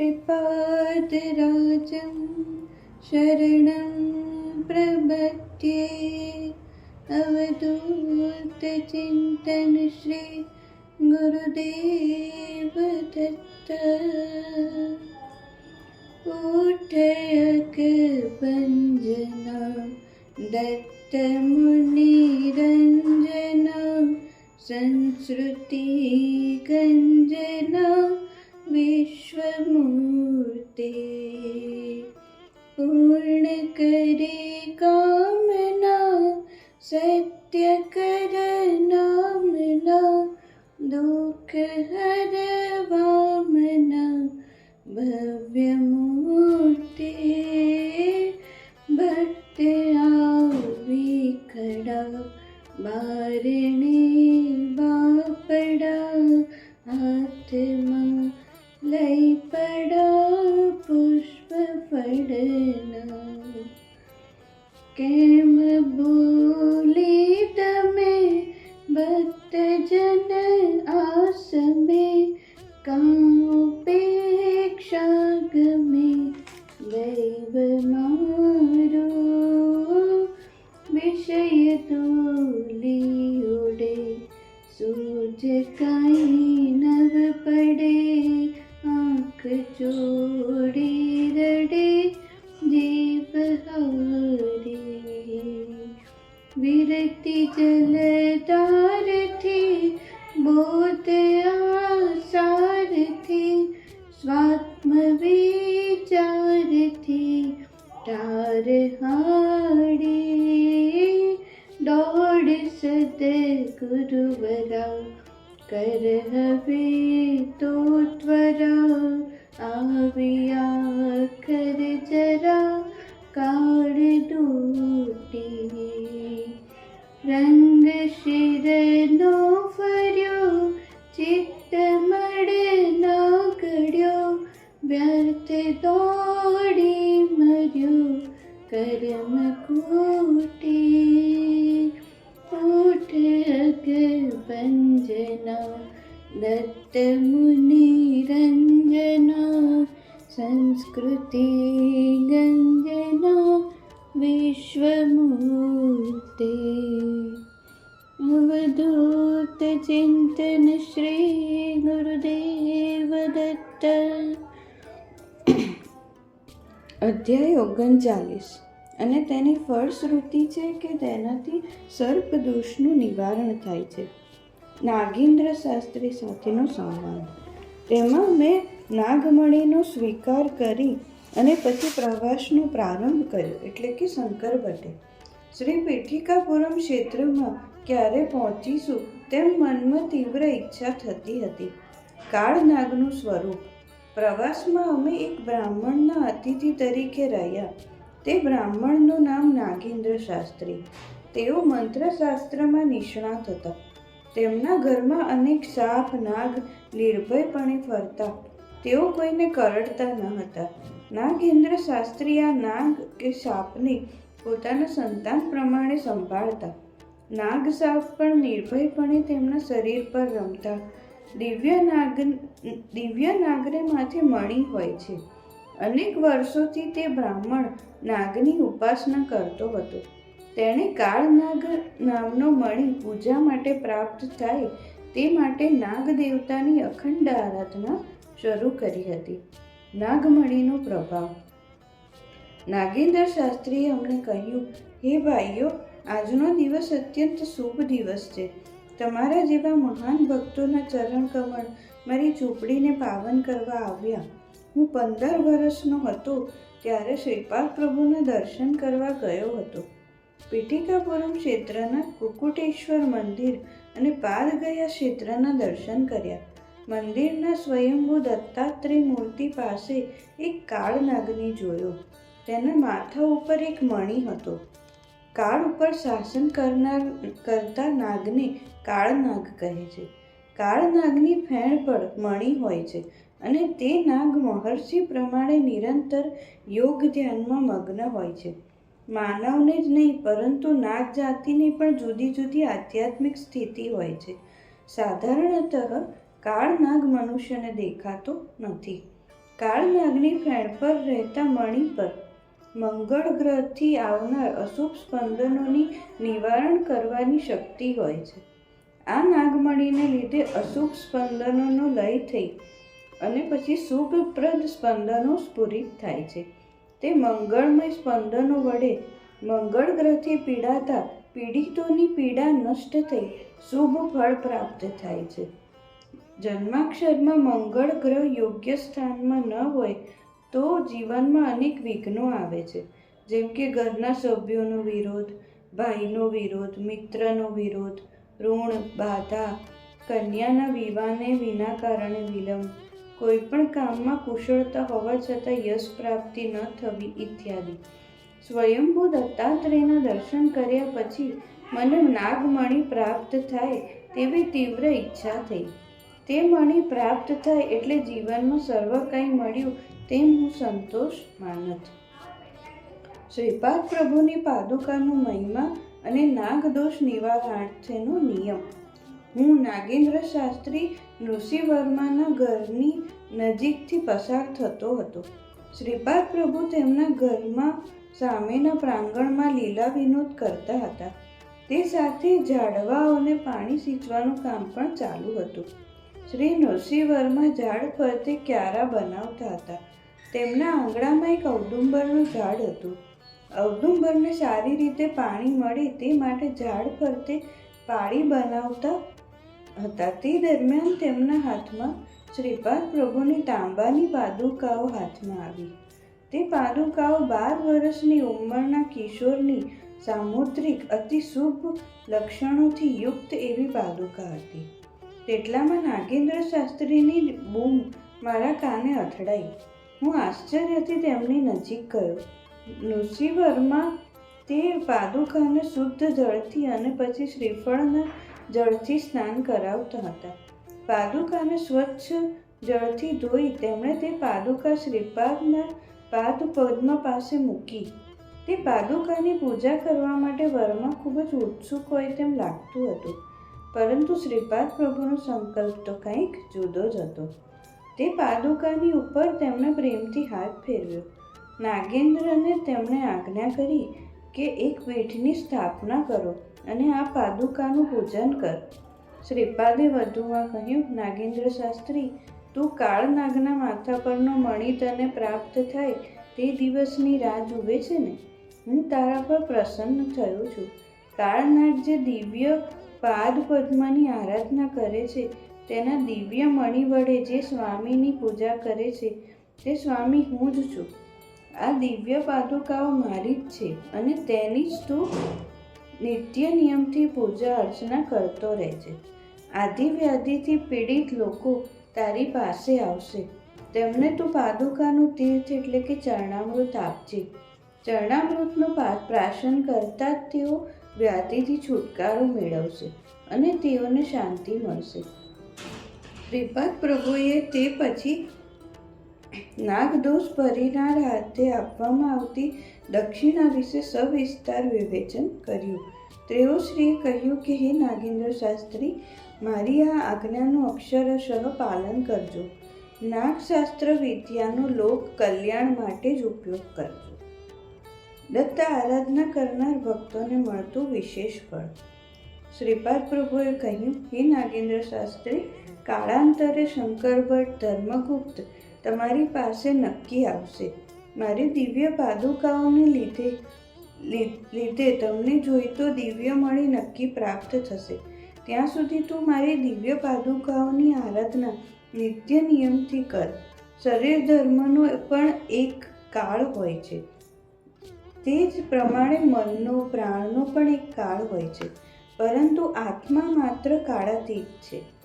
ക്ഷിപാതരാജം ശരണം പ്രപദ്യേ അവധൂതചിന്തന ശ്രീ ഗുരുദേവദത്ത ഊട്ടയക്ക് പഞ്ജന ദത്ത മുനിരഞ്ജന സംസ്കൃതി ഗഞ്ജന विश्वमूर्ते पूर्ण करे कामना सत्य कर नामना दुख हर वामना भव्यमूर्ते भक्त आवी खड़ा बारणे बापड़ा आत्मा ലൈപ്പടാ പുഷ്പഫടന കേമ ഭൂലി തമേ ഭക്തജന ആസമേ കാമുപേക്ഷാഗമേ ദൈവമാരോ വിഷയതോലിയുടെ സൂചകായി നവപടേ આંખ ચોડી રડે જીવ હારી વિરક્તિ જલધારથી બોધ આસારથી સ્વાત્મ વિચારથી તાર હાડી દોડ સદ ગુરુવરા કર હવે તો ત્વરા આવ્યા કર જરા કાળ દૂટી રંગ શિરનો ફર્યો ચિત્ત મળ ના ગળ્યો વ્યર્થ દોડી મર્યો કર્મ કૂટી દત્ત મુનિ રંજના સંસ્કૃતિ ગંજના વિશ્વમૂર્તે અવધૂત ચિંતન શ્રી ગુરુદેવ દત્ત અધ્યાય ઓગણચાલીસ અને તેની ફળશ્રુતિ છે કે તેનાથી સર્પ દોષનું નિવારણ થાય છે. નાગેન્દ્ર શાસ્ત્રી સાથેનો સંવાદ. તેમાં મેં નાગમણીનો સ્વીકાર કરી અને પછી પ્રવાસનો પ્રારંભ કર્યો, એટલે કે શંકર ભટ્ટે. શ્રી પીઠિકાપુરમ ક્ષેત્રમાં ક્યારે પહોંચીશું તેમ મનમાં તીવ્ર ઈચ્છા થતી હતી. કાળનાગનું સ્વરૂપ. પ્રવાસમાં અમે એક બ્રાહ્મણના અતિથિ તરીકે રહ્યા. તે બ્રાહ્મણનું નામ નાગેન્દ્ર શાસ્ત્રી તેઓ મંત્રશાસ્ત્રમાં નિષ્ણાત હતા. તેમના ઘરમાં અનેક સાપ, નાગ નિર્ભયપણે ફરતા. તેઓ કોઈને કરડતા ન હતા. નાગેન્દ્ર શાસ્ત્રી આ નાગ કે સાપને પોતાના સંતાન પ્રમાણે સંભાળતા. નાગ સાપ પણ નિર્ભયપણે તેમના શરીર પર રમતા. દિવ્ય નાગ, દિવ્ય નાગરે માથે મણી હોય છે. અનેક વર્ષોથી તે બ્રાહ્મણ નાગની ઉપાસના કરતો હતો. તેણે કાળનાગ નામનો મણી પૂજા માટે પ્રાપ્ત થાય તે માટે નાગ દેવતાની અખંડ આરાધના શરૂ કરી હતી. નાગમણીનો પ્રભાવ. નાગેન્દ્ર શાસ્ત્રીએ અમને કહ્યું, હે ભાઈઓ, આજનો દિવસ અત્યંત શુભ દિવસ છે. તમારા જેવા મહાન ભક્તોના ચરણ કમળ મારી ઝૂંપડીને પાવન કરવા આવ્યા. હું પંદર વર્ષનો હતો ત્યારે શ્રીપાદ પ્રભુના દર્શન કરવા ગયો હતો. પીઠિકાપુરમ ક્ષેત્રના કુકુટેશ્વર મંદિર અને પાદગયા ક્ષેત્રના દર્શન કર્યા. મંદિરના સ્વયંભૂ દત્તાત્રેય મૂર્તિ પાસે એક કાળનાગને જોયો. તેના માથા ઉપર એક મણી હતો. કાળ ઉપર શાસન કરનાર કરતા નાગને કાળનાગ કહે છે. કાળનાગની ફેણ પર મણી હોય છે અને તે નાગ મહર્ષિ પ્રમાણે નિરંતર યોગ ધ્યાનમાં મગ્ન હોય છે. માનવને જ નહીં, પરંતુ નાગ જાતિની પણ જુદી જુદી આધ્યાત્મિક સ્થિતિ હોય છે. સાધારણતઃ કાળનાગ મનુષ્યને દેખાતો નથી. કાળનાગની ફેણ પર રહેતા મણિ પર મંગળ ગ્રહથી આવનાર અશુભ સ્પંદનોની નિવારણ કરવાની શક્તિ હોય છે. આ નાગમણીને લીધે અશુભ સ્પંદનોનો લય થઈ અને પછી શુભપ્રદ સ્પંદનો સ્ફુરિત થાય છે. તે મંગળમય સ્પંદનો વડે મંગળ ગ્રહથી પીડાતા પીડિતોની પીડા નષ્ટ થઈ શુભ ફળ પ્રાપ્ત થાય છે. જન્માક્ષરમાં મંગળ ગ્રહ યોગ્ય સ્થાનમાં ન હોય તો જીવનમાં અનેક વિઘ્નો આવે છે. જેમ કે ઘરના સભ્યોનો વિરોધ, ભાઈનો વિરોધ, મિત્રનો વિરોધ, ઋણ, બાધા, કન્યાના વિવાહને વિના કારણે વિલંબ કોઈ પણ કામમાં કુશળતા હોવા છતાં યશ પ્રાપ્તિ ન થવી ઇત્યાદિ. સ્વયંભૂ દત્તાત્રેયના દર્શન કર્યા પછી મને નાગમણી પ્રાપ્ત થાય તેવી તીવ્ર ઈચ્છા થઈ. તે મણિ પ્રાપ્ત થાય એટલે જીવનમાં સર્વ કંઈ મળ્યું તેમ હું સંતોષ માનત. શ્રીપાદ પ્રભુની પાદુકાનો મહિમા અને નાગદોષ નિવારણાર્થેનો નિયમ. હું નાગેન્દ્ર શાસ્ત્રી નૃષિવર્માના ઘરની નજીકથી પસાર થતો હતો. શ્રીપાદ પ્રભુ તેમના ઘરમાં સામેના પ્રાંગણમાં લીલા વિનોદ કરતા હતા. તે સાથે ઝાડવાઓને પાણી સિંચવાનું કામ પણ ચાલુ હતું. શ્રી નૃસિંહવર્મા ઝાડ ફરતે ક્યારા બનાવતા હતા. તેમના આંગણામાં એક ઔદુંબરનું ઝાડ હતું. ઔદુંબરને સારી રીતે પાણી મળે તે માટે ઝાડ ફરતે પાળી બનાવતા હતા. તે દરમિયાન તેમના હાથમાં શ્રીપાદ પ્રભુની તાંબાની પાદુકાઓ હાથમાં આવી. તે પાદુકાઓ બાર વર્ષની ઉંમરના કિશોરની સામુદ્રિક અતિ શુભ લક્ષણોથી યુક્ત એવી પાદુકા હતી. તેટલામાં નાગેન્દ્ર શાસ્ત્રીની બૂમ મારા કાને અથડાઈ. હું આશ્ચર્યથી તેમની નજીક ગયો. નૃસિંહવર્મા તે પાદુકાને શુદ્ધ જળથી અને પછી શ્રીફળના જળથી સ્નાન કરાવતા હતા. પાદુકાને સ્વચ્છ જળથી ધોઈ તેમણે તે પાદુકા શ્રીપાદના પાદ પદ્મ પાસે મૂકી. તે પાદુકાની પૂજા કરવા માટે વર્મા ખૂબ જ ઉત્સુક હોય તેમ લાગતું હતું. પરંતુ શ્રીપાદ પ્રભુનો સંકલ્પ તો કંઈક જુદો જ હતો. તે પાદુકાની ઉપર તેમણે પ્રેમથી હાથ ફેરવ્યો. નાગેન્દ્રને તેમણે આજ્ઞા કરી કે એક પીઠની સ્થાપના કરો. અને આ પાદુકાનું પૂજન કર. શ્રીપાદે વધુમાં કહ્યું, નાગેન્દ્ર શાસ્ત્રી, તું કાળનાગના માથા પરનો મણી તને પ્રાપ્ત થાય તે દિવસની રાહ જુએ છે ને? હું તારા પર પ્રસન્ન થયો છું. કાળનાગ જે દિવ્ય પાદ પદ્મની આરાધના કરે છે, તેના દિવ્ય મણિ વડે જે સ્વામીની પૂજા કરે છે, તે સ્વામી હું જ છું. આ દિવ્ય પાદુકાઓ મારી જ છે અને તેની જ તું નિત્ય નિયમથી પૂજા અર્ચના કરતો રહેજે. આદિ વ્યાધિથી પીડિત લોકો તારી પાસે આવશે. તેમને તું પાદુકાનું તીર્થ એટલે કે ચરણામૃત આપજે. ચરણામૃતનું પ્રાશન કરતાં જ તેઓ વ્યાધિથી છુટકારો મેળવશે અને તેઓને શાંતિ મળશે. શ્રીપાદ પ્રભુએ તે પછી નાગદોષ ભરીનાર હાથે આપવામાં આવતી દક્ષિણા વિશે સવિસ્તાર વિવેચન કર્યું. ત્રેવશ્રીએ કહ્યું કે, હે નાગેન્દ્ર શાસ્ત્રી, મારી આ આજ્ઞાનું અક્ષરશઃ પાલન કરજો. નાગશાસ્ત્ર વિદ્યાનો લોક કલ્યાણ માટે જ ઉપયોગ કરજો. દત્ત આરાધના કરનાર ભક્તોને મળતું વિશેષ ફળ. શ્રીપાદ પ્રભુએ કહ્યું, હે નાગેન્દ્ર શાસ્ત્રી, કાળાંતરે શંકર ભટ્ટ ધર્મગુપ્ત તમારી પાસે નક્કી આવશે. મારી દિવ્ય પાદુકાઓને લીધે લીધે તમને જોઈતો દિવ્ય મળી નક્કી પ્રાપ્ત થશે. ત્યાં સુધી તું મારી દિવ્ય પાદુકાઓની આરાધના નિત્ય નિયમથી કર. શરીર ધર્મનો પણ એક કાળ હોય છે. તે જ પ્રમાણે મનનો, પ્રાણનો પણ એક કાળ હોય છે. પરંતુ આત્મા માત્ર કાળાતીત છે.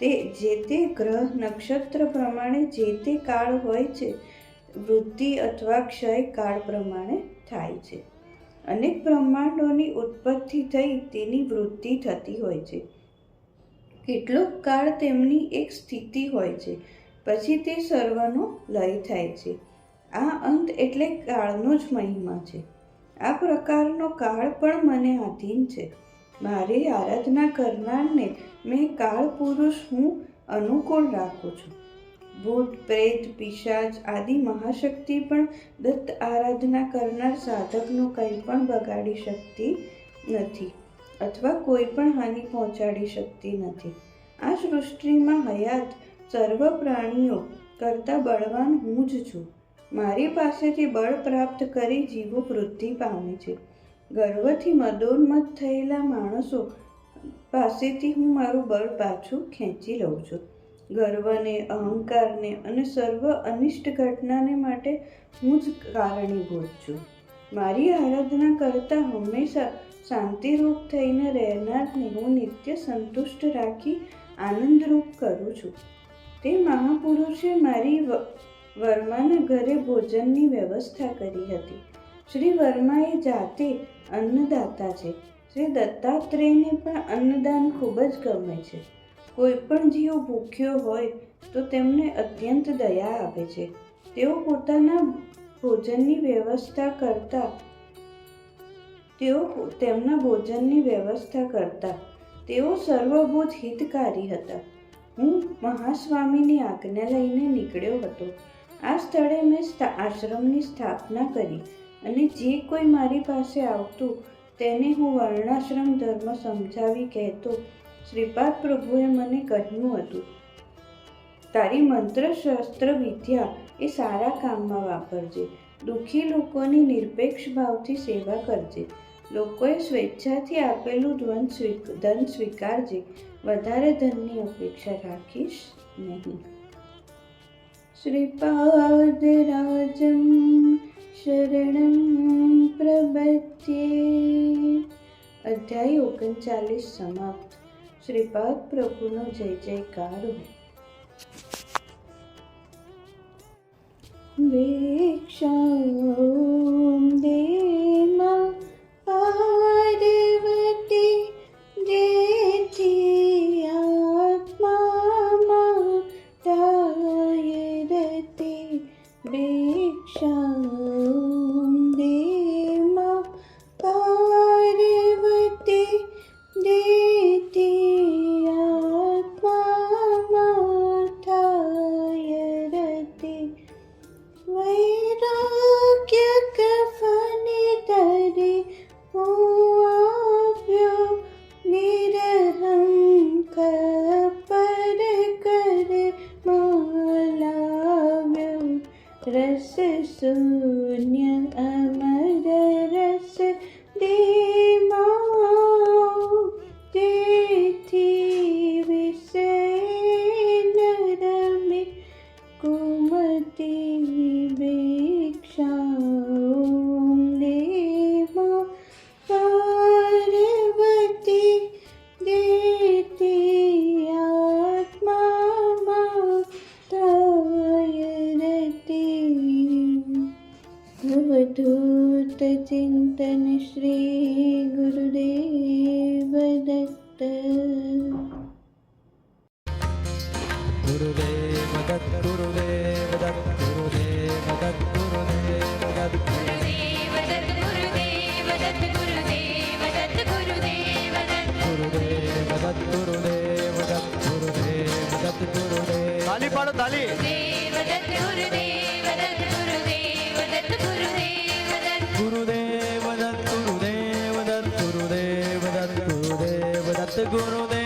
તે જે તે ગ્રહ નક્ષત્ર પ્રમાણે જે તે કાળ હોય છે, વૃદ્ધિ અથવા ક્ષય કાળ પ્રમાણે થાય છે. અનેક બ્રહ્માંડોની ઉત્પત્તિ થઈ તેની વૃદ્ધિ થતી હોય છે. કેટલોક કાળ તેમની એક સ્થિતિ હોય છે, પછી તે સર્વનો લય થાય છે. આ અંત એટલે કાળનો જ મહિમા છે. આ પ્રકારનો કાળ પણ મને આધીન છે. મારી આરાધના કરનારને મેં કાળ પુરુષ હું અનુકૂળ રાખું છું. ભૂત પ્રેત, પિશાચ આદિ મહાશક્તિ પણ દત્ત આરાધના કરનાર સાધકનું કંઈ પણ બગાડી શકતી નથી અથવા કોઈ પણ હાનિ પહોંચાડી શકતી નથી. આ સૃષ્ટિમાં હયાત સર્વ પ્રાણીઓ કરતાં બળવાન હું જ છું. મારી પાસેથી બળ પ્રાપ્ત કરી જીવો વૃદ્ધિ પામે છે. ગર્વથી મદોન્મત થયેલા માણસો પાસેથી હું મારું બળ પાછું ખેંચી લઉં છું. ગર્વને, અહંકારને અને સર્વ અનિષ્ટ ઘટનાને માટે હું જ કારણીભૂત છું. મારી આરાધના કરતાં હંમેશા શાંતિરૂપ થઈને રહેનારને હું નિત્ય સંતુષ્ટ રાખી આનંદરૂપ કરું છું. તે મહાપુરુષે મારી વર્માના ઘરે ભોજનની વ્યવસ્થા કરી હતી. શ્રી વર્માએ જાતે અન્નદાતા છે. શ્રી દત્તાત્રેયને પણ અન્નદાન ખૂબ જ ગમે છે. કોઈ પણ જીવ ભૂખ્યો હોય તો તેમને અત્યંત દયા આવે છે. તેઓ પોતાના ભોજનની વ્યવસ્થા કરતા તેઓ તેમના ભોજનની વ્યવસ્થા કરતા તેઓ સર્વભૂત હિતકારી હતા. હું મહાસ્વામીની આજ્ઞા લઈને નીકળ્યો હતો. આ સ્થળે મેં આશ્રમની સ્થાપના કરી. અને જે કોઈ મારી પાસે આવતું, તેને હું વર્ણાશ્રમ ધર્મ સમજાવી કહેતો. શ્રીપાદ પ્રભુએ મને કહ્યું હતું, તારી મંત્રશાસ્ત્ર વિદ્યા એ સારા કામમાં વાપરજે. દુઃખી લોકોની નિરપેક્ષ ભાવથી સેવા કરજે. લોકોએ સ્વેચ્છાથી આપેલું સ્વીક, ધન સ્વીકારજે. વધારે ધનની અપેક્ષા રાખીશ નહીં. શ્રીપાદરાજમ શરણમ પ્રબધ્યે અધ્યાય ઓગણચાલીસ સમાપ્ત શ્રીપાદ પ્રભુનો જય જયકાર હો Boo. Seguro de